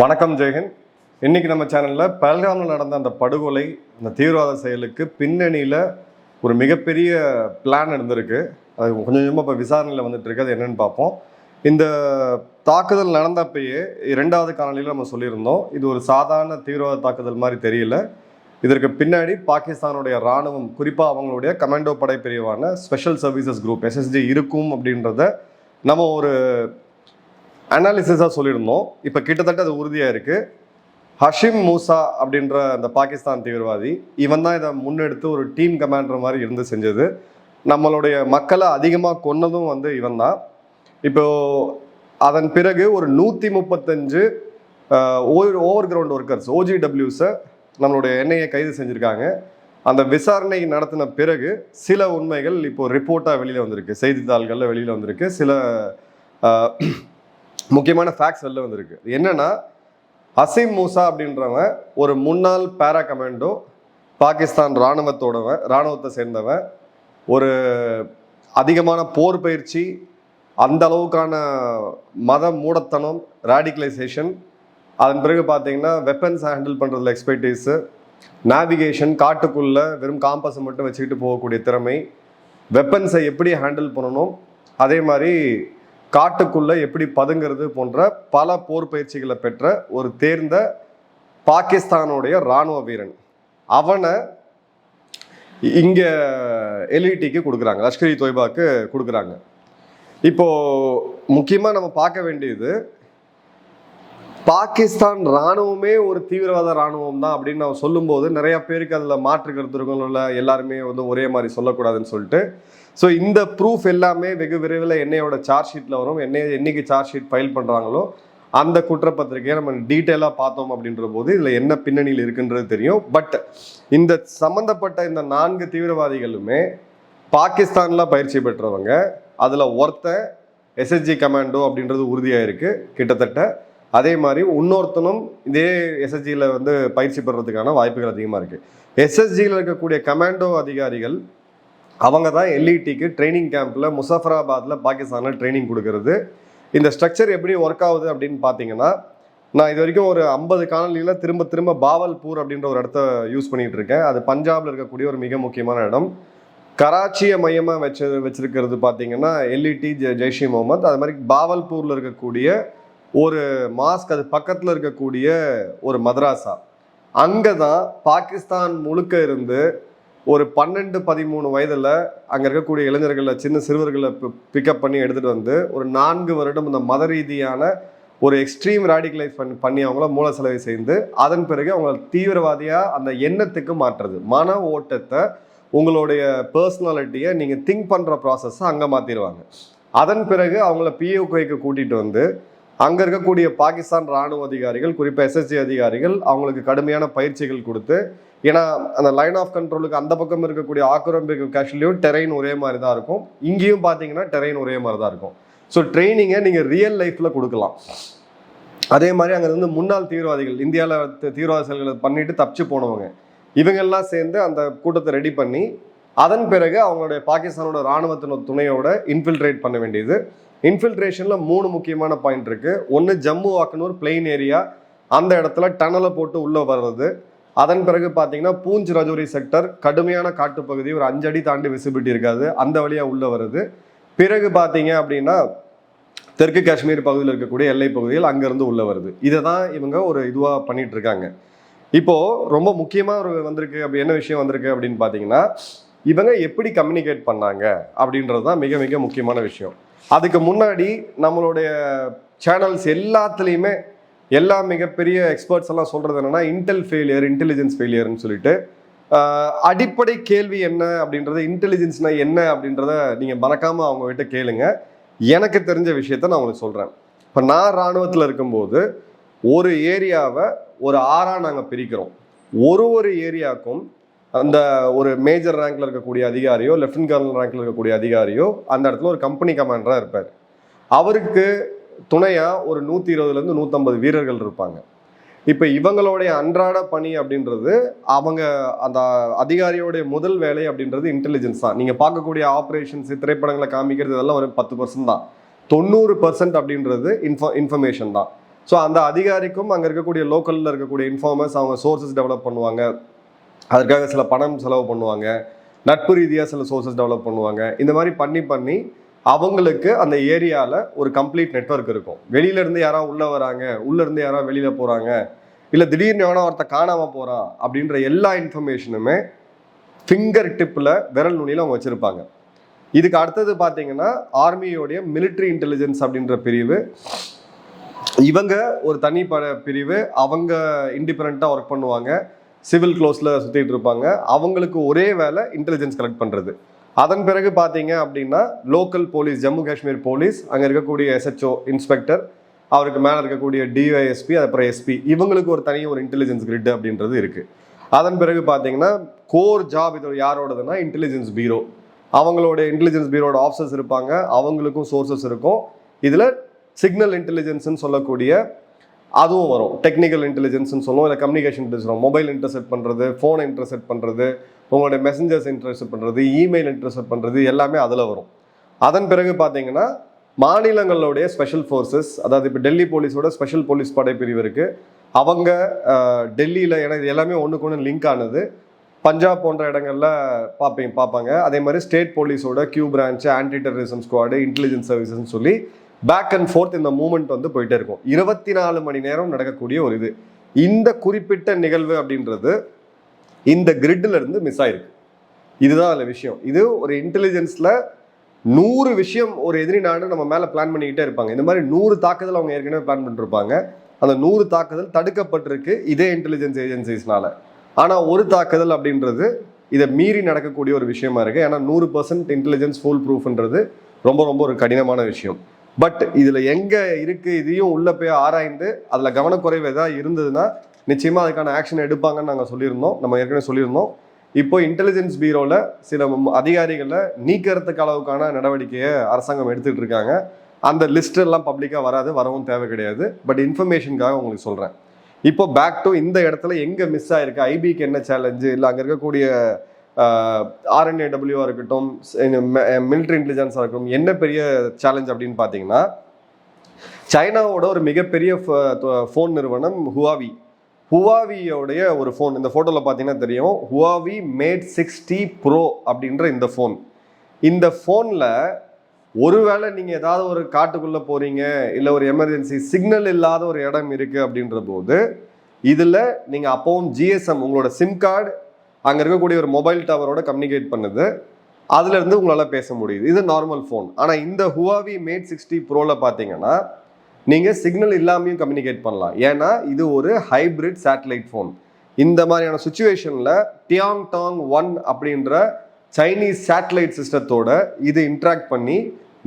வணக்கம் ஜெயஹிந்த் இன்றைக்கி நம்ம சேனலில் பல்காமில் நடந்த அந்த படுகொலை அந்த தீவிரவாத செயலுக்கு பின்னணியில் ஒரு மிகப்பெரிய பிளான் இருந்திருக்கு. அது கொஞ்சம் கொஞ்சமாக இப்போ விசாரணையில் வந்துட்டுருக்கு அது என்னென்னு பார்ப்போம். இந்த தாக்குதல் நடந்தப்பயே இரண்டாவது காணொலியில் நம்ம சொல்லியிருந்தோம். இது ஒரு சாதாரண தீவிரவாத தாக்குதல் மாதிரி தெரியல. இதற்கு பின்னாடி பாகிஸ்தானுடைய ராணுவம் குறிப்பாக அவங்களுடைய கமாண்டோ படை பிரிவான ஸ்பெஷல் சர்வீசஸ் குரூப் எஸ்எஸ்ஜி இருக்கும் அப்படின்றத நம்ம ஒரு அனாலிசிஸாக சொல்லியிருந்தோம். இப்போ கிட்டத்தட்ட அது உறுதியாக இருக்குது ஹஷிம் மூசா அப்படின்ற அந்த பாகிஸ்தான் தீவிரவாதி இவன் தான் இதை முன்னெடுத்து ஒரு டீம் கமாண்டர் மாதிரி இருந்து செஞ்சது. நம்மளுடைய மக்களை அதிகமாக கொன்னதும் வந்து இவன் தான். இப்போ அதன் பிறகு ஒரு நூற்றி முப்பத்தஞ்சு ஓவர் கிரவுண்ட் ஒர்க்கர்ஸ் ஓஜிடபிள்யூஸை நம்மளுடைய என்ஐஏ கைது செஞ்சுருக்காங்க. அந்த விசாரணை நடத்தின பிறகு சில உண்மைகள் இப்போ ரிப்போர்ட்டாக வெளியில் வந்திருக்கு. செய்தித்தாள்களில் வெளியில் வந்திருக்கு. சில முக்கியமான ஃபேக்ட்ஸ் வெளில வந்திருக்கு. என்னன்னா அசீம் மூசா அப்படின்றவன் ஒரு முன்னாள் பேரா கமாண்டோ பாகிஸ்தான் இராணுவத்தோடவன் இராணுவத்தை சேர்ந்தவன். ஒரு அதிகமான போர் பயிற்சி அந்த அளவுக்கான மத மூடத்தனம் ரேடிகலைசேஷன் அதன் பிறகு பார்த்தீங்கன்னா வெப்பன்ஸ் ஹேண்டில் பண்ணுறதுல எக்ஸ்பர்டீஸு நேவிகேஷன் காட்டுக்குள்ளே வெறும் காம்பஸை மட்டும் வச்சுக்கிட்டு போகக்கூடிய திறமை வெப்பன்ஸை எப்படி ஹேண்டில் பண்ணணும் அதே மாதிரி காட்டுக்குள்ளே எப்படி பதுங்கிறது போன்ற பல போர் பயிற்சிகளை பெற்ற ஒரு தேர்ந்த பாகிஸ்தானுடைய இராணுவ வீரன். அவனை இங்கே எல்இடிக்கு கொடுக்குறாங்க. லஷ்கரி தொய்பாக்கு கொடுக்குறாங்க. இப்போ முக்கியமாக நம்ம பார்க்க வேண்டியது பாகிஸ்தான் ராணுவமே ஒரு தீவிரவாத ராணுவம் தான் அப்படின்னு நான் சொல்லும்போது நிறைய பேருக்கு அதில் மாற்று கருத்து எல்லாருமே வந்து ஒரே மாதிரி சொல்லக்கூடாதுன்னு சொல்லிட்டு ஸோ இந்த ப்ரூஃப் எல்லாமே வெகு விரைவில் என்னையோட சார்ஜ் ஷீட்டில் வரும். என்னை என்னைக்கு சார்ஜ் ஷீட் ஃபைல் பண்ணுறாங்களோ அந்த குற்றப்பத்திரிகையை நம்ம டீட்டெயிலாக பார்த்தோம் அப்படின்ற போது இதில் என்ன பின்னணியில் இருக்குன்றது தெரியும். பட் இந்த சம்மந்தப்பட்ட இந்த நான்கு தீவிரவாதிகளுமே பாகிஸ்தானில் பயிற்சி பெற்றவங்க அதில் ஒருத்தன் எஸ்எஸ்ஜி கமாண்டோ அப்படின்றது உறுதியாக இருக்குது கிட்டத்தட்ட. அதே மாதிரி இன்னொருத்தனும் இதே எஸ்எஸ்ஜியில் வந்து பயிற்சி பெறதுக்கான வாய்ப்புகள் அதிகமாக இருக்குது எஸ்எஸ்ஜியில் இருக்கக்கூடிய கமாண்டோ அதிகாரிகள் அவங்க தான் எல்இடிக்கு ட்ரைனிங் கேம்பில் முசஃபராபாத்தில் பாகிஸ்தானில் ட்ரைனிங் கொடுக்கறது. இந்த ஸ்ட்ரக்சர் எப்படி ஒர்க் ஆகுது அப்படின்னு பார்த்தீங்கன்னா நான் இது வரைக்கும் ஒரு ஐம்பது காணொலியில் திரும்ப திரும்ப பாவல்பூர் அப்படின்ற ஒரு இடத்த யூஸ் பண்ணிகிட்டு இருக்கேன். அது பஞ்சாபில் இருக்கக்கூடிய ஒரு மிக முக்கியமான இடம். கராச்சியை மையமாக வச்சு வச்சுருக்கிறது பார்த்தீங்கன்னா எல்இடி ஜெ ஜெய்ஷி முகமது. அது மாதிரி பாவல்பூரில் இருக்கக்கூடிய ஒரு மாஸ்க் அது பக்கத்தில் இருக்கக்கூடிய ஒரு மதராசா. அங்கே தான் பாகிஸ்தான் முழுக்க இருந்து ஒரு பன்னெண்டு பதிமூணு வயதில் அங்கே இருக்கக்கூடிய இளைஞர்களை சின்ன சிறுவர்களை பிக்கப் பண்ணி எடுத்துகிட்டு வந்து ஒரு நான்கு வருடம் இந்த மத ரீதியான ஒரு எக்ஸ்ட்ரீம் ரேடிகலைஸ் பண்ணி பண்ணி அவங்கள மூல செலவை செய்து அதன் பிறகு அவங்கள தீவிரவாதியாக அந்த எண்ணத்துக்கு மாற்றுறது. மன ஓட்டத்தை உங்களுடைய பர்சனாலிட்டியை நீங்கள் திங்க் பண்ணுற ப்ராசஸை அங்கே மாற்றிடுவாங்க அதன் பிறகு அவங்கள பிஓகேக்கு கூட்டிகிட்டு வந்து அங்கே இருக்கக்கூடிய பாகிஸ்தான் ராணுவ அதிகாரிகள் குறிப்பாக எஸ்எஸ்ஜி அதிகாரிகள் அவங்களுக்கு கடுமையான பயிற்சிகள் கொடுத்து ஏன்னா அந்த லைன் ஆஃப் கண்ட்ரோலுக்கு அந்த பக்கம் இருக்கக்கூடிய ஆக்கிரமிப்பு கேஷ்லையும் டெரெயின் ஒரே மாதிரி தான் இருக்கும். இங்கேயும் பார்த்தீங்கன்னா டெரெயின் ஒரே மாதிரி தான் இருக்கும் ஸோ ட்ரைனிங்கை நீங்கள் ரியல் லைஃப்பில் கொடுக்கலாம். அதே மாதிரி அங்கே இருந்து முன்னாள் தீவிரவாதிகள் இந்தியாவில் தீவிரவாத செயல்களை பண்ணிட்டு தப்பிச்சு போனவங்க இவங்கெல்லாம் சேர்ந்து அந்த கூட்டத்தை ரெடி பண்ணி அதன் பிறகு அவங்களுடைய பாகிஸ்தானோட ராணுவத்தின துணையோட இன்ஃபில்ட்ரேட் பண்ண வேண்டியது. இன்ஃபில்ட்ரேஷனில் மூணு முக்கியமான பாயிண்ட் இருக்குது ஒன்று ஜம்மு வாக்கனூர் பிளெயின் ஏரியா அந்த இடத்துல டனலை போட்டு உள்ளே வர்றது. அதன் பிறகு பார்த்தீங்கன்னா பூஞ்ச் ரஜோரி செக்டர் கடுமையான காட்டுப்பகுதி ஒரு அஞ்சு அடி தாண்டி விசிபிலிட்டி இருக்காது. அந்த வழியாக உள்ளே வருது. பிறகு பார்த்தீங்க அப்படின்னா தெற்கு காஷ்மீர் பகுதியில் இருக்கக்கூடிய எல்லை பகுதியில் அங்கேருந்து உள்ளே வருது. இதை தான் இவங்க ஒரு இதுவாக பண்ணிட்டு இருக்காங்க. இப்போது ரொம்ப முக்கியமாக ஒரு வந்திருக்கு அப்படி என்ன விஷயம் வந்திருக்கு அப்படின்னு பார்த்தீங்கன்னா இவங்க எப்படி கம்யூனிகேட் பண்ணாங்க அப்படின்றது தான் மிக மிக முக்கியமான விஷயம். அதுக்கு முன்னாடி நம்மளுடைய சேனல்ஸ் எல்லாத்துலேயுமே எல்லா மிகப்பெரிய எக்ஸ்பர்ட்ஸ் எல்லாம் சொல்கிறது என்னென்னா இன்டெல் ஃபெயிலியர் இன்டெலிஜென்ஸ் ஃபெயிலியர்னு சொல்லிட்டு அடிப்படை கேள்வி என்ன அப்படின்றது இன்டெலிஜென்ஸ்னா என்ன அப்படின்றத நீங்கள் மறக்காமல் அவங்க கிட்ட கேளுங்க. எனக்கு தெரிஞ்ச விஷயத்த நான் உங்களுக்கு சொல்கிறேன் இப்போ நான் இராணுவத்தில் இருக்கும்போது ஒரு ஏரியாவை ஒரு ஆறாக நாங்கள் பிரிக்கிறோம். ஒரு ஒரு ஏரியாவுக்கும் அந்த ஒரு மேஜர் ரேங்க்ல இருக்கக்கூடிய அதிகாரியோ லெஃப்டினன்ட் கர்னல் ரேங்க்ல இருக்கக்கூடிய அதிகாரியோ அந்த இடத்துல ஒரு கம்பெனி கமாண்டராக இருப்பார். அவருக்கு துணையாக ஒரு நூற்றி இருபதுலேருந்து நூற்றம்பது வீரர்கள் இருப்பாங்க. இப்போ இவங்களுடைய அன்றாட பணி அப்படின்றது அவங்க அந்த அதிகாரியோடைய முதல் வேலை அப்படின்றது இன்டெலிஜென்ஸ் தான். நீங்கள் பார்க்கக்கூடிய ஆப்ரேஷன்ஸ் திரைப்படங்களை காமிக்கிறது இதெல்லாம் ஒரு பத்து பர்சன்ட் தான். தொண்ணூறு பர்சன்ட் அப்படின்றது இன்ஃப இன்ஃபர்மேஷன் தான். ஸோ அந்த அதிகாரிக்கும் அங்கே இருக்கக்கூடிய லோக்கலில் இருக்கக்கூடிய இன்ஃபார்மர்ஸ் அவங்க சோர்சஸ் டெவலப் பண்ணுவாங்க. அதற்காக சில பணம் செலவு பண்ணுவாங்க. நட்பு ரீதியாக சில சோர்சஸ் டெவலப் பண்ணுவாங்க. இந்த மாதிரி பண்ணி பண்ணி அவங்களுக்கு அந்த ஏரியாவில் ஒரு கம்ப்ளீட் நெட்வொர்க் இருக்கும். வெளியிலேருந்து யாராவது உள்ளே வராங்க உள்ளேருந்து யாராவது வெளியில் போகிறாங்க இல்லை திடீர்னு எவனோ ஒருத்த காணாமல் போகிறான் அப்படின்ற எல்லா இன்ஃபர்மேஷனுமே ஃபிங்கர் டிப்பில் விரல் நுனியில் அவங்க வச்சுருப்பாங்க. இதுக்கு அடுத்தது பார்த்தீங்கன்னா ஆர்மியோடைய மிலிட்ரி இன்டெலிஜென்ஸ் அப்படின்ற பிரிவு. இவங்க ஒரு தனி ப பிரிவு. அவங்க இண்டிபெண்ட்டாக ஒர்க் பண்ணுவாங்க. சிவில் க்ளோஸில் சுற்றிட்டு இருப்பாங்க. அவங்களுக்கு ஒரே வேலை இன்டெலிஜென்ஸ் கலெக்ட் பண்ணுறது அதன் பிறகு பார்த்தீங்க அப்படின்னா local police Jammu Kashmir police அங்கே இருக்கக்கூடிய எஸ்ஹெச்ஓ இன்ஸ்பெக்டர் அவருக்கு மேலே இருக்கக்கூடிய டிஒஎஸ்பி அப்புறம் எஸ்பி இவங்களுக்கு ஒரு தனி ஒரு இன்டெலிஜென்ஸ் கிரிட் அப்படின்றது இருக்குது அதன் பிறகு பார்த்தீங்கன்னா கோர் ஜாப் இது யாரோடதுன்னா இன்டெலிஜென்ஸ் பீரோ அவங்களோட இன்டெலிஜென்ஸ் பீரோட ஆஃபீஸர்ஸ் இருப்பாங்க. அவங்களுக்கும் சோர்சஸ் இருக்கும். இதில் சிக்னல் இன்டெலிஜென்ஸ்னு சொல்லக்கூடிய அதுவும் வரும். டெக்னிக்கல் இன்டெலிஜென்ஸ்னு சொல்லுவோம். இல்லை கம்யூனிகேஷன் இன்டெலிஜென்ஸ் மொபைல் இன்டர்செப்ட் பண்ணுறது ஃபோனை இன்டர்செப்ட் பண்ணுறது உங்களுடைய மெசஞ்சர்ஸ் இன்டர்செப்ட் பண்ணுறது இமெயில் இன்டர்செப்ட் பண்ணுறது எல்லாமே அதில் வரும். அதன் பிறகு பார்த்தீங்கன்னா மாநிலங்களுடைய ஸ்பெஷல் ஃபோர்ஸஸ் அதாவது இப்போ டெல்லி போலீஸோட ஸ்பெஷல் போலீஸ் படைப்பிரிவு இருக்குது அவங்க டெல்லியில் ஏன்னா இது எல்லாமே ஒன்றுக்கு ஒன்று லிங்க் ஆனது. பஞ்சாப் போன்ற இடங்களில் பார்ப்பீங்க பார்ப்பாங்க அதே மாதிரி ஸ்டேட் போலீஸோட Q branch anti terrorism squad intelligence சர்வீசஸ்னு சொல்லி பேக் அண்ட் ஃபோர்த் இந்த மூமெண்ட் வந்து போயிட்டே இருக்கும். இருபத்தி நாலு மணி நேரம் நடக்கக்கூடிய ஒரு இது. இந்த குறிப்பிட்ட நிகழ்வு அப்படின்றது இந்த கிரிட்ல இருந்து மிஸ் ஆயிருக்கு. இதுதான் அதில் விஷயம். இது ஒரு இன்டெலிஜென்ஸில் நூறு விஷயம் ஒரு எதிரி நாடு நம்ம மேலே பிளான் பண்ணிக்கிட்டே இருப்பாங்க. இந்த மாதிரி நூறு தாக்குதல் அவங்க ஏற்கனவே பிளான் பண்ணிருப்பாங்க. அந்த நூறு தாக்குதல் தடுக்கப்பட்டிருக்கு இதே இன்டெலிஜென்ஸ் ஏஜென்சிஸ்னால ஆனால் ஒரு தாக்குதல் அப்படின்றது இதை மீறி நடக்கக்கூடிய ஒரு விஷயமா இருக்கு. ஏன்னா நூறு பர்சன்ட் இன்டெலிஜென்ஸ் ஃபுல் ப்ரூஃப்ன்றது ரொம்ப ரொம்ப ஒரு கடினமான விஷயம். பட் இதில் எங்கே இருக்குது இதையும் உள்ளே போய் ஆராய்ந்து அதில் கவனக்குறைவு எதாவது இருந்ததுன்னா நிச்சயமாக அதுக்கான ஆக்ஷன் எடுப்பாங்கன்னு நாங்கள் சொல்லியிருந்தோம். நம்ம ஏற்கனவே சொல்லியிருந்தோம். இப்போ இன்டெலிஜென்ஸ் பீரோவில் சில அதிகாரிகளை நீக்கிறதுக்கு அளவுக்கான நடவடிக்கையை அரசாங்கம் எடுத்துகிட்டு இருக்காங்க. அந்த லிஸ்ட் எல்லாம் பப்ளிக்காக வராது வரவும் தேவை கிடையாது. பட் இன்ஃபர்மேஷனுக்காக உங்களுக்கு சொல்கிறேன் இப்போ பேக் டு இந்த இடத்துல எங்கே மிஸ் ஆயிருக்கு? ஐபிக்கு என்ன சேலஞ்சு இல்லை அங்கே இருக்கக்கூடிய ஆர்என்ஏடபிள்யூஆ இருக்கட்டும் மிலிட்ரி இன்டெலிஜென்ஸாக இருக்கட்டும் என்ன பெரிய சேலஞ்ச் அப்படின்னு பார்த்தீங்கன்னா சைனாவோட ஒரு மிகப்பெரிய ஃபோன் நிறுவனம் ஹுவாவி ஹுவாவியோடைய ஒரு ஃபோன் இந்த ஃபோட்டோவில் பார்த்தீங்கன்னா தெரியும். ஹுவாவி மேட் சிக்ஸ்டி ப்ரோ அப்படின்ற இந்த ஃபோன் இந்த ஃபோனில் ஒருவேளை நீங்கள் ஏதாவது ஒரு காட்டுக்குள்ளே போகிறீங்க இல்லை ஒரு எமர்ஜென்சி சிக்னல் இல்லாத ஒரு இடம் இருக்குது அப்படின்ற போது இதில் நீங்கள் அப்போவும் ஜிஎஸ்எம் உங்களோட சிம் கார்டு அங்கே இருக்கக்கூடிய ஒரு மொபைல் டவரோட கம்யூனிகேட் பண்ணுது. அதுலேருந்து உங்களால் பேச முடியுது. இது நார்மல் ஃபோன் ஆனால் இந்த ஹுவாவி மேட் சிக்ஸ்டி ப்ரோவில் பார்த்தீங்கன்னா நீங்கள் சிக்னல் இல்லாமையும் கம்யூனிகேட் பண்ணலாம். ஏன்னா இது ஒரு ஹைபிரிட் சேட்டலைட் ஃபோன் இந்த மாதிரியான சுச்சுவேஷனில் டியாங் டாங் ஒன் அப்படின்ற சைனீஸ் சேட்டலைட் சிஸ்டத்தோட இது இன்ட்ராக்ட் பண்ணி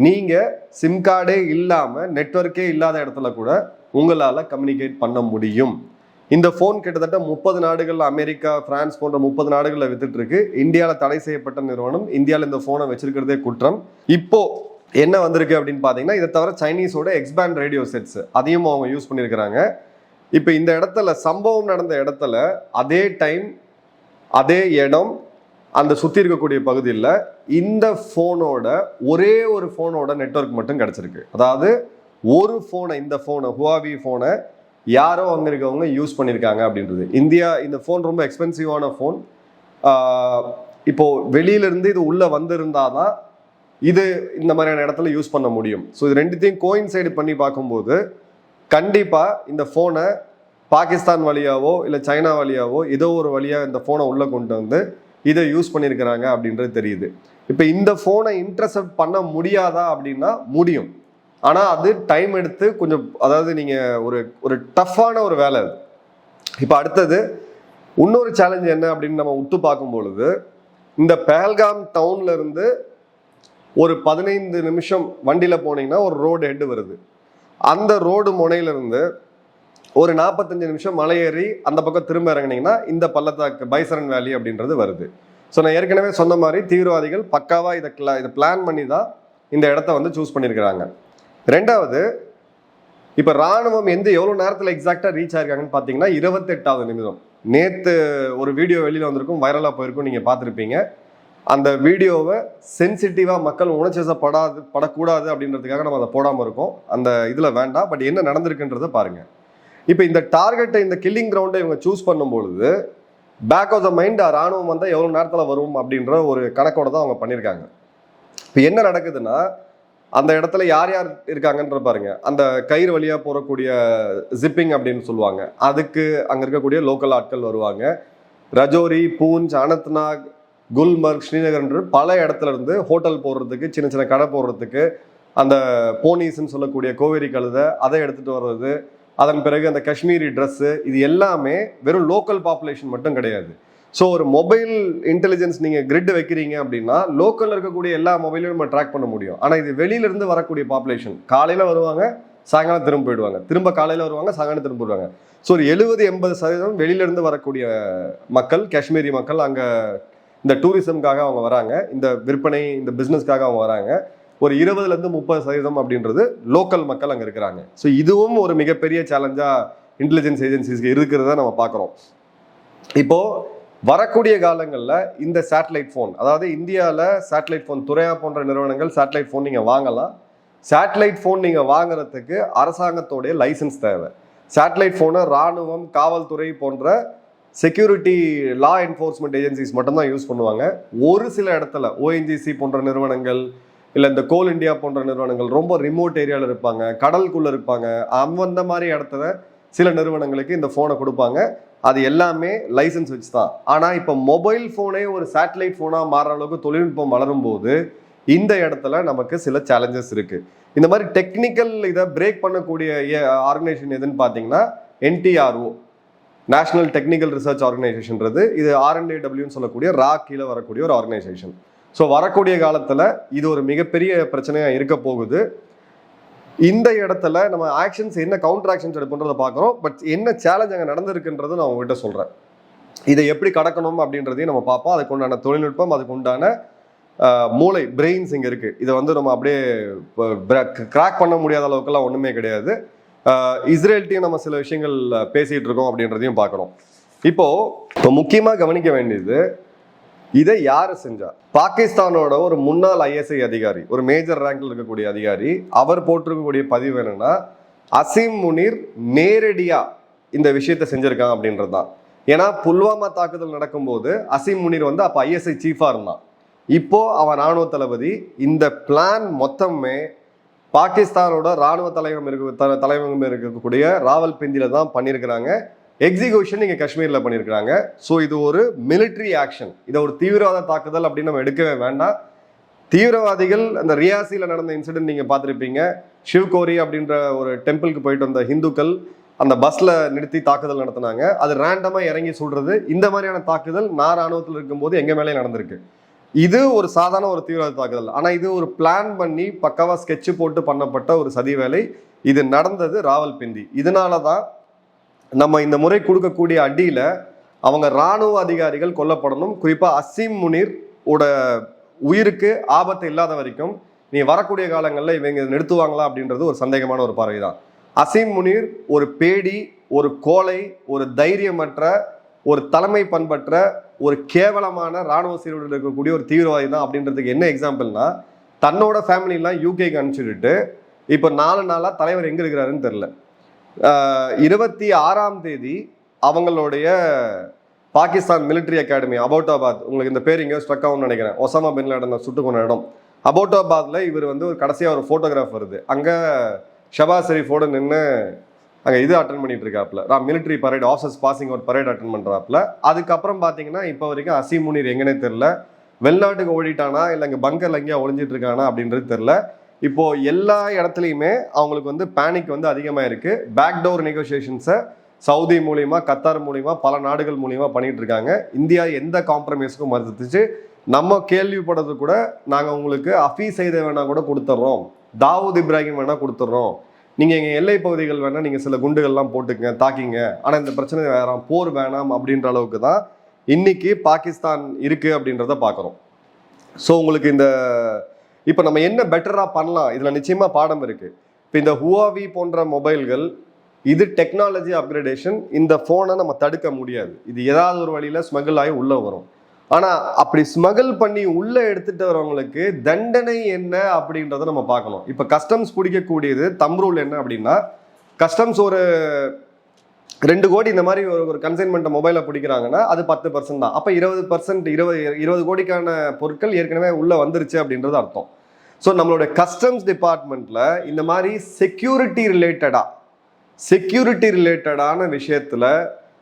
நீங்கள் சிம் கார்டே இல்லாமல் நெட்வொர்க்கே இல்லாத இடத்துல கூட உங்களால் கம்யூனிகேட் பண்ண முடியும். இந்த ஃபோன் கிட்டத்தட்ட முப்பது நாடுகள் அமெரிக்கா பிரான்ஸ் போன்ற முப்பது நாடுகளில் வித்துட்டு இருக்கு. இந்தியாவில் தடை செய்யப்பட்ட நிறுவனம் இந்தியாவில் இந்த ஃபோனை வச்சிருக்கிறதே குற்றம். இப்போ என்ன வந்திருக்கு அப்படின்னு பார்த்தீங்கன்னா இதை தவிர சைனீஸோட எக்ஸ்பேண்ட் ரேடியோ செட்ஸ் அதையும் அவங்க யூஸ் பண்ணியிருக்கிறாங்க இப்போ இந்த இடத்துல சம்பவம் நடந்த இடத்துல அதே டைம் அதே இடம் அந்த சுற்றி இருக்கக்கூடிய பகுதியில் இந்த ஃபோனோட ஒரே ஒரு ஃபோனோட நெட்வொர்க் மட்டும் கிடச்சிருக்கு. அதாவது ஒரு ஃபோனை இந்த ஃபோனை ஹுவாவி ஃபோனை யாரோ அங்கே இருக்கவங்க யூஸ் பண்ணியிருக்காங்க அப்படின்றது. இந்தியா இந்த ஃபோன் ரொம்ப எக்ஸ்பென்சிவான ஃபோன் இப்போது வெளியிலேருந்து இது உள்ளே வந்திருந்தாதான் இது இந்த மாதிரியான இடத்துல யூஸ் பண்ண முடியும். ஸோ இது ரெண்டுத்தையும் கோயின்சைடு பண்ணி பார்க்கும்போது கண்டிப்பாக இந்த ஃபோனை பாகிஸ்தான் வழியாவோ இல்லை சைனா வழியாவோ ஏதோ ஒரு வழியாக இந்த ஃபோனை உள்ளே கொண்டு வந்து இதை யூஸ் பண்ணியிருக்கிறாங்க அப்படின்றது தெரியுது. இப்போ இந்த ஃபோனை இன்டர்செப்ட் பண்ண முடியாதா அப்படின்னா முடியும். ஆனால் அது டைம் எடுத்து கொஞ்சம் அதாவது நீங்கள் ஒரு ஒரு டஃப்பான ஒரு வேலை அது. இப்போ அடுத்தது இன்னொரு சேலஞ்ச் என்ன அப்படின்னு நம்ம உத்து பார்க்கும் பொழுது இந்த பேல்காம் டவுன்லேருந்து ஒரு பதினைந்து நிமிஷம் வண்டியில் போனீங்கன்னா ஒரு ரோடு ஹெட்டு வருது. அந்த ரோடு முனையிலிருந்து ஒரு நாற்பத்தஞ்சு நிமிஷம் மலை ஏறி அந்த பக்கம் திரும்ப இறங்குனீங்கன்னா இந்த பள்ளத்தாக்கு பைசரன் வேலி அப்படின்றது வருது. ஸோ நான் ஏற்கனவே சொன்ன மாதிரி தீவிரவாதிகள் பக்காவாக இதை கிளா இதை பிளான் பண்ணி தான் இந்த இடத்த வந்து சூஸ் பண்ணியிருக்கிறாங்க. ரெண்டாவது இப்போ ராணுவம் எந்த எவ்வளோ நேரத்தில் எக்ஸாக்டாக ரீச் ஆயிருக்காங்கன்னு பார்த்தீங்கன்னா இருபத்தெட்டாவது நிமிடம். நேற்று ஒரு வீடியோ வெளியில் வந்திருக்கும் வைரலாக போயிருக்கும் நீங்கள் பார்த்துருப்பீங்க. அந்த வீடியோவை சென்சிட்டிவாக மக்கள் உணர்ச்சிசப்படாது படக்கூடாது அப்படின்றதுக்காக நம்ம அதை போடாமல் இருக்கோம். அந்த இதில் வேண்டாம். பட் என்ன நடந்திருக்குன்றத பாருங்கள் இப்போ இந்த டார்கெட்டை இந்த கில்லிங் கிரவுண்டை இவங்க சூஸ் பண்ணும்பொழுது பேக் ஆஃப் த மைண்ட் ராணுவம் வந்தால் எவ்வளோ நேரத்தில் வரும் அப்படின்ற ஒரு கணக்கோட தான் அவங்க பண்ணியிருக்காங்க. இப்போ என்ன நடக்குதுன்னா அந்த இடத்துல யார் யார் இருக்காங்கன்ற பாருங்க. அந்த கயிறு வழியாக போகக்கூடிய ஜிப்பிங் அப்படின்னு சொல்லுவாங்க. அதுக்கு அங்கே இருக்கக்கூடிய லோக்கல் ஆட்கள் வருவாங்க. ரஜோரி பூஞ்ச் அனந்த்நாக் குல்மர்க் ஸ்ரீநகர்ன்ற பல இடத்துல இருந்து ஹோட்டல் போடுறதுக்கு சின்ன சின்ன கடை போடுறதுக்கு அந்த போனீஸ்ன்னு சொல்லக்கூடிய கோவேரி கழுதை அதை எடுத்துகிட்டு வர்றது அதன் பிறகு அந்த காஷ்மீரி ட்ரெஸ்ஸு இது எல்லாமே வெறும் லோக்கல் பாப்புலேஷன் மட்டும் கிடையாது. ஸோ ஒரு மொபைல் இன்டெலிஜென்ஸ் நீங்கள் கிரிட் வைக்கிறீங்க அப்படின்னா லோக்கலில் இருக்கக்கூடிய எல்லா மொபைலையும் நம்ம ட்ராக் பண்ண முடியும். ஆனால் இது வெளியிலேருந்து வரக்கூடிய பாப்புலேஷன் காலையில் வருவாங்க சாயங்காலம் திரும்ப போயிடுவாங்க. திரும்ப காலையில் வருவாங்க சாயங்காலம் திரும்ப போயிடுவாங்க. ஸோ ஒரு எழுபது எண்பது சதவீதம் வெளியிலேருந்து வரக்கூடிய மக்கள் காஷ்மீரி மக்கள் அங்கே இந்த டூரிசம்காக அவங்க வராங்க. இந்த விற்பனை இந்த பிஸ்னஸ்க்காக அவங்க வராங்க. ஒரு இருபதுலேருந்து முப்பது சதவீதம் அப்படின்றது லோக்கல் மக்கள் அங்கே இருக்கிறாங்க. ஸோ இதுவும் ஒரு மிகப்பெரிய சேலஞ்சாக இன்டெலிஜென்ஸ் ஏஜென்சிஸ்க்கு இருக்கிறத நம்ம பார்க்குறோம். இப்போது வரக்கூடிய காலங்களில் இந்த சேட்டலைட் ஃபோன் அதாவது இந்தியாவில் சேட்டலைட் ஃபோன் துறையா போன்ற நிறுவனங்கள் சேட்டலைட் ஃபோன் நீங்கள் வாங்கலாம். சேட்டலைட் ஃபோன் நீங்கள் வாங்குறதுக்கு அரசாங்கத்தோடைய லைசன்ஸ் தேவை. சேட்டலைட் ஃபோனை ராணுவம் காவல்துறை போன்ற செக்யூரிட்டி லா என்ஃபோர்ஸ்மெண்ட் ஏஜென்சிஸ் மட்டும்தான் யூஸ் பண்ணுவாங்க. ஒரு சில இடத்துல ஓஎன்ஜிசி போன்ற நிறுவனங்கள் இல்லை இந்த கோல் இந்தியா போன்ற நிறுவனங்கள் ரொம்ப ரிமோட் ஏரியாவில் இருப்பாங்க கடலுக்குள்ளே இருப்பாங்க. அந்த மாதிரி இடத்துல சில நிறுவனங்களுக்கு இந்த ஃபோனை கொடுப்பாங்க. அது எல்லாமே லைசன்ஸ் வச்சு தான் ஆனால் இப்போ மொபைல் ஃபோனே ஒரு சேட்டலைட் ஃபோனாக மாறுற அளவுக்கு தொழில்நுட்பம் வளரும் போது இந்த இடத்துல நமக்கு சில சேலஞ்சஸ் இருக்குது இந்த மாதிரி டெக்னிக்கல் இதை பிரேக் பண்ணக்கூடிய ஆர்கனைசேஷன் எதுன்னு பார்த்தீங்கன்னா என்டிஆர்ஓ நேஷனல் டெக்னிக்கல் ரிசர்ச் ஆர்கனைசேஷன்றது இது ஆர்என்ஏடபிள்யூன்னு சொல்லக்கூடிய ரா கீழே வரக்கூடிய ஒரு ஆர்கனைசேஷன் ஸோ வரக்கூடிய காலத்தில் இது ஒரு மிகப்பெரிய பிரச்சனையாக இருக்க போகுது. இந்த இடத்துல நம்ம ஆக்ஷன்ஸ் என்ன கவுண்டர் ஆக்ஷன்ஸ் எடுப்புன்றதை பார்க்குறோம். பட் என்ன சேலஞ்ச் அங்கே நடந்திருக்குன்றது நான் உங்ககிட்ட சொல்கிறேன் இதை எப்படி கடக்கணும் அப்படின்றதையும் நம்ம பார்ப்போம். அதுக்கு உண்டான தொழில்நுட்பம் அதுக்கு உண்டான மூளை பிரெயின்ஸ் இங்கே இருக்குது இதை வந்து நம்ம அப்படியே கிராக் பண்ண முடியாத அளவுக்குலாம் ஒன்றுமே கிடையாது. இஸ்ரேல்ட்டையும் நம்ம சில விஷயங்கள் பேசிகிட்டு இருக்கோம் அப்படின்றதையும் பார்க்குறோம் இப்போது இப்போ முக்கியமாக கவனிக்க வேண்டியது இதை யார் செஞ்சா? பாகிஸ்தானோட ஒரு முன்னாள் ஐஎஸ்ஐ அதிகாரி ஒரு மேஜர் ரேங்க்ல இருக்கக்கூடிய அதிகாரி அவர் போட்டிருக்கக்கூடிய பதிவு என்னன்னா அசீம் முனீர் நேரடியாக இந்த விஷயத்தை செஞ்சிருக்கான் அப்படின்றது தான். ஏன்னா புல்வாமா தாக்குதல் நடக்கும்போது அசீம் முனீர் வந்து அப்போ ஐஎஸ்ஐ சீஃபாக இருந்தான். இப்போ அவன் ராணுவ தளபதி இந்த பிளான் மொத்தமே பாகிஸ்தானோட ராணுவ தலைவம் இருக்க த- தலைவகம் இருக்கக்கூடிய ராவல்பிண்டியில தான் பண்ணியிருக்கிறாங்க. எக்ஸிகியூஷன் இங்கே காஷ்மீரில் பண்ணியிருக்கிறாங்க. ஸோ இது ஒரு மிலிட்ரி ஆக்ஷன் இதை ஒரு தீவிரவாத தாக்குதல் அப்படின்னு நம்ம எடுக்கவே வேண்டாம். தீவிரவாதிகள் அந்த ரியாசியில் நடந்த இன்சிடென்ட் நீங்கள் பார்த்துருப்பீங்க. ஷிவ்கோரி அப்படின்ற ஒரு டெம்பிளுக்கு போயிட்டு வந்த ஹிந்துக்கள் அந்த பஸ்ஸில் நிறுத்தி தாக்குதல் நடத்தினாங்க. அது ரேண்டமாக இறங்கி சொல்கிறது இந்த மாதிரியான தாக்குதல் நான் ராணுவத்தில் இருக்கும்போது எங்கள் மேலே நடந்திருக்கு. இது ஒரு சாதாரண ஒரு தீவிரவாத தாக்குதல். ஆனால் இது ஒரு பிளான் பண்ணி பக்காவா ஸ்கெட்சு போட்டு பண்ணப்பட்ட ஒரு சதி வேலை. இது நடந்தது ராவல்பிண்டி. இதனால தான் நம்ம இந்த முறை கொடுக்கக்கூடிய அடியில் அவங்க ராணுவ அதிகாரிகள் கொல்லப்படணும். குறிப்பாக அசீம் முனீர் உட உயிருக்கு ஆபத்து இல்லாத வரைக்கும் நீ வரக்கூடிய காலங்களில் இவங்க இதை நிறுத்துவாங்களா அப்படின்றது ஒரு சந்தேகமான ஒரு பார்வை தான் அசீம் முனீர் ஒரு பேடி ஒரு கோலை ஒரு தைரியமற்ற ஒரு தலைமை பண்பற்ற ஒரு கேவலமான ராணுவ சீருடன் இருக்கக்கூடிய ஒரு தீவிரவாதி தான் அப்படின்றதுக்கு என்ன எக்ஸாம்பிள்னா தன்னோட ஃபேமிலிலாம் யூகேக்கு அனுப்பிச்சுட்டு இப்போ நாலு நாளாக தலைவர் எங்கே இருக்கிறாருன்னு தெரில இருபத்தி ஆறாம் தேதி அவங்களுடைய பாகிஸ்தான் மிலிட்ரி அகாடமி அபவுட்டாபாத் உங்களுக்கு இந்த பேர் எங்கேயோ ஸ்ட்ரக் ஆகும்னு நினைக்கிறேன். ஒசாமா பின் லேடன் சுட்டு கொண்ட இடம். அபவுட்டாபாத்ல இவர் வந்து ஒரு கடைசியாக ஒரு ஃபோட்டோகிராஃப் வருது அங்கே ஷபாஸ் ஷெரீஃபோடு நின்று அங்கே இது அட்டன் பண்ணிட்டு இருக்காப்ல நான் military parade officers passing out parade attend பண்ணுறாப்புல அதுக்கப்புறம் பார்த்தீங்கன்னா இப்போ வரைக்கும் அசீம் முனீர் எங்கன்னே தெரில. வெளிநாட்டுக்கு ஓடிட்டானா இல்லை இங்கே பங்கர்ல எங்கேயா ஒளிஞ்சிட்டு இருக்கானா அப்படின்றது தெரில. இப்போ எல்லா இடத்துலையுமே அவங்களுக்கு வந்து பேனிக் வந்து அதிகமாக இருக்கு பேக்டோர் நெகோசியேஷன்ஸை சவுதி மூலியமா கத்தார் மூலியமா பல நாடுகள் மூலியமா பண்ணிட்டு இருக்காங்க இந்தியா எந்த காம்ப்ரமைஸுக்கும் மறுத்துச்சு நம்ம கேள்விப்படுறது கூட நாங்கள் உங்களுக்கு அஃபீஸ் செய்த வேணா கூட கொடுத்துட்றோம் தாவூத் இப்ராஹிம் வேணா கொடுத்துட்றோம் நீங்கள் எங்கள் எல்லை பகுதிகள் வேணால் நீங்கள் சில குண்டுகள்லாம் போட்டுக்கங்க தாக்கிங்க. ஆனால் இந்த பிரச்சனை வேறாம் போர் வேணாம் அப்படின்ற அளவுக்கு தான் இன்னைக்கு பாகிஸ்தான் இருக்குது அப்படின்றத பார்க்குறோம் ஸோ உங்களுக்கு இந்த இப்போ நம்ம என்ன பெட்டராக பண்ணலாம்? இதில் நிச்சயமாக பாடம் இருக்குது இப்போ இந்த ஹுவாவி போன்ற மொபைல்கள் இது டெக்னாலஜி அப்கிரேடேஷன் இந்த ஃபோனை நம்ம தடுக்க முடியாது. இது ஏதாவது ஒரு வழியில் ஸ்மகிள் ஆகி உள்ளே வரும். ஆனால் அப்படி ஸ்மகிள் பண்ணி உள்ளே எடுத்துகிட்டு வரவங்களுக்கு தண்டனை என்ன அப்படின்றத நம்ம பார்க்கணும். இப்போ கஸ்டம்ஸ் பிடிக்கக்கூடியது தம் ரூல் என்ன அப்படின்னா கஸ்டம்ஸ் ஒரு ரெண்டு கோடி இந்த மாதிரி ஒரு ஒரு கன்சைன்மெண்ட் மொபைலை பிடிக்கிறாங்கன்னா அது பத்து பர்சன்ட் தான். அப்போ இருபது பர்சன்ட் இருபது இருபது கோடிக்கான பொருட்கள் ஏற்கனவே உள்ளே வந்துருச்சு அப்படின்றது அர்த்தம். ஸோ நம்மளோட கஸ்டம்ஸ் டிபார்ட்மெண்ட்டில் இந்த மாதிரி செக்யூரிட்டி ரிலேட்டடாக செக்யூரிட்டி ரிலேட்டடான விஷயத்தில்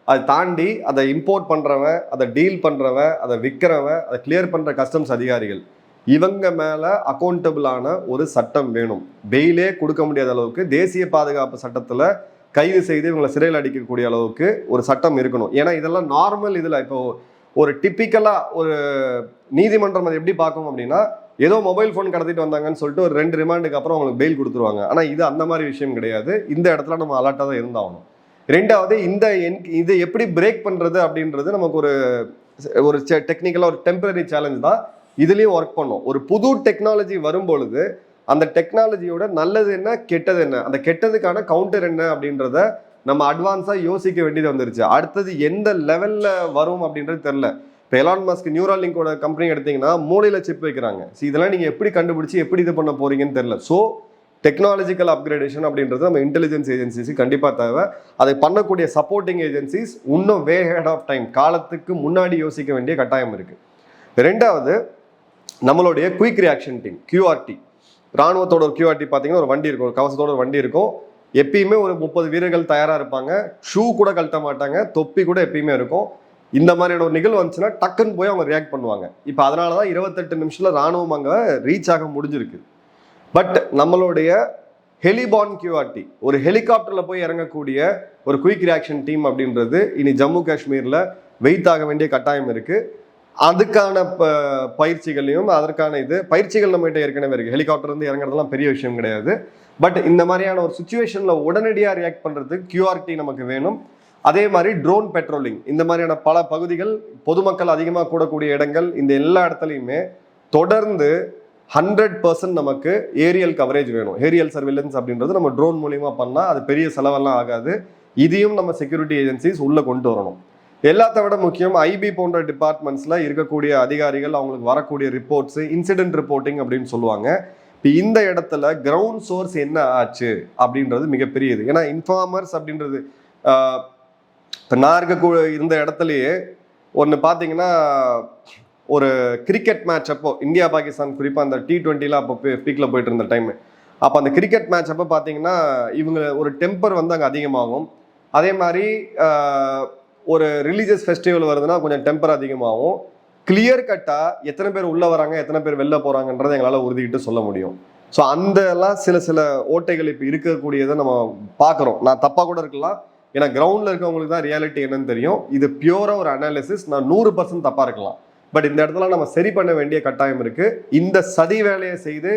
அதை தாண்டி அதை இம்போர்ட் பண்ணுறவன் அதை டீல் பண்ணுறவன் அதை விற்கிறவன் அதை கிளியர் பண்ணுற கஸ்டம்ஸ் அதிகாரிகள் இவங்க மேலே அக்கௌண்டபிளான ஒரு சட்டம் வேணும். பெயிலே கொடுக்க முடியாத அளவுக்கு தேசிய பாதுகாப்பு சட்டத்தில் கைது செய்து இவங்களை சிறையில் அடிக்கக்கூடிய அளவுக்கு ஒரு சட்டம் இருக்கணும். ஏன்னா இதெல்லாம் நார்மல் இதில் இப்போ ஒரு டிப்பிக்கலாக ஒரு நீதிமன்றம் அதை எப்படி பார்க்கணும் அப்படின்னா ஏதோ மொபைல் ஃபோன் கடத்திட்டு வந்தாங்கன்னு சொல்லிட்டு ஒரு ரெண்டு ரிமாண்டுக்கு அப்புறம் அவங்களுக்கு பெயில் கொடுத்துருவாங்க. ஆனால் இது அந்த மாதிரி விஷயம் கிடையாது. இந்த இடத்துல நம்ம அலர்ட்டாக தான் இருந்தாகணும். ரெண்டாவது இந்த என் இதை எப்படி பிரேக் பண்ணுறது அப்படின்றது நமக்கு ஒரு ஒரு டெக்னிக்கலாக ஒரு டெம்பரரி சேலஞ்ச் தான். இதுலேயும் ஒர்க் பண்ணோம். ஒரு புது டெக்னாலஜி வரும்பொழுது அந்த டெக்னாலஜியோட நல்லது என்ன கெட்டது என்ன? அந்த கெட்டதுக்கான கவுண்டர் என்ன அப்படின்றத நம்ம அட்வான்ஸாக யோசிக்க வேண்டியது வந்துருச்சு. அடுத்தது எந்த லெவலில் வரும் அப்படின்றது தெரில இப்போ எலான் மாஸ்க் நியூராலிங்கோட கம்பெனி எடுத்தீங்கன்னா மூளையில் சிப் வைக்கிறாங்க. ஸோ இதெல்லாம் நீங்கள் எப்படி கண்டுபிடிச்சி எப்படி இது பண்ண போறீங்கன்னு தெரில ஸோ டெக்னாலஜிக்கல் அப்கிரேடேஷன் அப்படின்றது நம்ம இன்டெலிஜென்ஸ் ஏஜென்சிஸ் கண்டிப்பாக தேவை. அதை பண்ணக்கூடிய சப்போர்ட்டிங் ஏஜென்சிஸ் இன்னும் வே ஹெட் ஆஃப் டைம் காலத்துக்கு முன்னாடி யோசிக்க வேண்டிய கட்டாயம் இருக்குது ரெண்டாவது நம்மளுடைய குயிக் ரியாக்ஷன் டீம் கியூஆர்டி ராணுவத்தோட ஒரு கியூஆர்டி பார்த்தீங்கன்னா ஒரு வண்டி இருக்கும். ஒரு கவசத்தோட ஒரு வண்டி இருக்கும். எப்பயுமே ஒரு முப்பது வீரர்கள் தயாராக இருப்பாங்க. ஷூ கூட கழட்ட மாட்டாங்க. தொப்பி கூட எப்பயுமே இருக்கும். இந்த மாதிரியான ஒரு நிகழ்வு வந்துச்சுன்னா டக்குன்னு போய் அவங்க ரியாக்ட் பண்ணுவாங்க. இப்போ அதனால தான் இருபத்தெட்டு நிமிஷத்தில் ராணுவம் அங்கே ரீச் ஆக முடிஞ்சிருக்கு. பட் நம்மளுடைய ஹெலிபான் கியூஆர்டி ஒரு ஹெலிகாப்டரில் போய் இறங்கக்கூடிய ஒரு குயிக் ரியாக்ஷன் டீம் அப்படின்றது இனி ஜம்மு காஷ்மீரில் வெயிட் ஆக வேண்டிய கட்டாயம் இருக்குது அதுக்கான ப- பயிற்சிகளையும் அதற்கான இது பயிற்சிகள் நம்மகிட்ட ஏற்கனவே இருக்குது ஹெலிகாப்டர் வந்து இறங்குறதெல்லாம் பெரிய விஷயம் கிடையாது. பட் இந்த மாதிரியான ஒரு சுச்சுவேஷனில் உடனடியாக ரியாக்ட் பண்ணுறதுக்கு கியூஆர்டி நமக்கு வேணும். அதே மாதிரி ட்ரோன் பெட்ரோலிங் இந்த மாதிரியான பல பகுதிகள் பொதுமக்கள் அதிகமாக கூடக்கூடிய இடங்கள் இந்த எல்லா இடத்துலையுமே தொடர்ந்து ஹண்ட்ரட் பர்சன்ட் நமக்கு ஏரியல் கவரேஜ் வேணும். ஏரியல் சர்வேலன்ஸ் அப்படின்றது நம்ம ட்ரோன் மூலியமாக பண்ணால் அது பெரிய செலவெல்லாம் ஆகாது. இதையும் நம்ம செக்யூரிட்டி ஏஜென்சிஸ் உள்ளே கொண்டு வரணும். எல்லாத்த விட முக்கியம் ஐபி போன்ற டிபார்ட்மெண்ட்ஸில் இருக்கக்கூடிய அதிகாரிகள் அவங்களுக்கு வரக்கூடிய ரிப்போர்ட்ஸ் இன்சிடென்ட் ரிப்போர்ட்டிங் அப்படின்னு சொல்லுவாங்க. இப்போ இந்த இடத்துல கிரவுண்ட் சோர்ஸ் என்ன ஆச்சு அப்படின்றது மிகப்பெரியது. ஏன்னா இன்ஃபார்மர்ஸ் அப்படின்றது இப்போ நான் இருக்க இருந்த இடத்துலையே ஒன்று பார்த்தீங்கன்னா ஒரு கிரிக்கெட் மேட்ச் அப்போ இந்தியா பாகிஸ்தான் குறிப்பாக அந்த டி டுவெண்ட்டில அப்போ பீக்கில் போயிட்டு இருந்த டைம் அப்போ அந்த கிரிக்கெட் மேட்ச் அப்போ பார்த்தீங்கன்னா இவங்க ஒரு டெம்பர் வந்து அங்கே அதிகமாகும். அதே மாதிரி ஒரு ரிலீஜியஸ் ஃபெஸ்டிவல் வருதுன்னா கொஞ்சம் டெம்பர் அதிகமாகும். கிளியர் கட்டாக எத்தனை பேர் உள்ளே வராங்க எத்தனை பேர் வெளில போகிறாங்கன்றதை எங்களால் உறுதிக்கிட்டு சொல்ல முடியும். ஸோ அந்த எல்லாம் சில சில ஓட்டைகள் இப்போ இருக்கக்கூடியதை நம்ம பார்க்குறோம் நான் தப்பாக கூட இருக்கலாம். ஏன்னா கிரவுண்டில் இருக்கவங்களுக்கு தான் ரியாலிட்டி என்னன்னு தெரியும். இது பியூராக ஒரு அனாலிசிஸ் நான் நூறு பர்சன்ட் தப்பாக இருக்கலாம். பட் இந்த இடத்துல நம்ம சரி பண்ண வேண்டிய கட்டாயம் இருக்கு. இந்த சதி வேலையை செய்து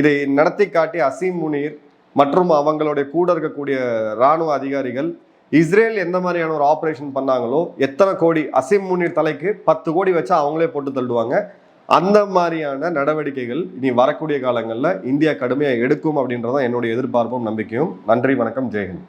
இதை நடத்தி காட்டி அசீம் முனீர் மற்றும் அவங்களுடைய கூட இருக்கக்கூடிய ராணுவ அதிகாரிகள் இஸ்ரேல் எந்த மாதிரியான ஒரு ஆப்ரேஷன் பண்ணாங்களோ எத்தனை கோடி அசீம் முனீர் தலைக்கு பத்து கோடி வச்சா அவங்களே போட்டு தள்ளுவாங்க. அந்த மாதிரியான நடவடிக்கைகள் இனி வரக்கூடிய காலங்களில் இந்தியா கடுமையாக எடுக்கும் அப்படின்றதான் என்னுடைய எதிர்பார்ப்பும் நம்பிக்கையும். நன்றி வணக்கம் ஜெயஹிந்த்.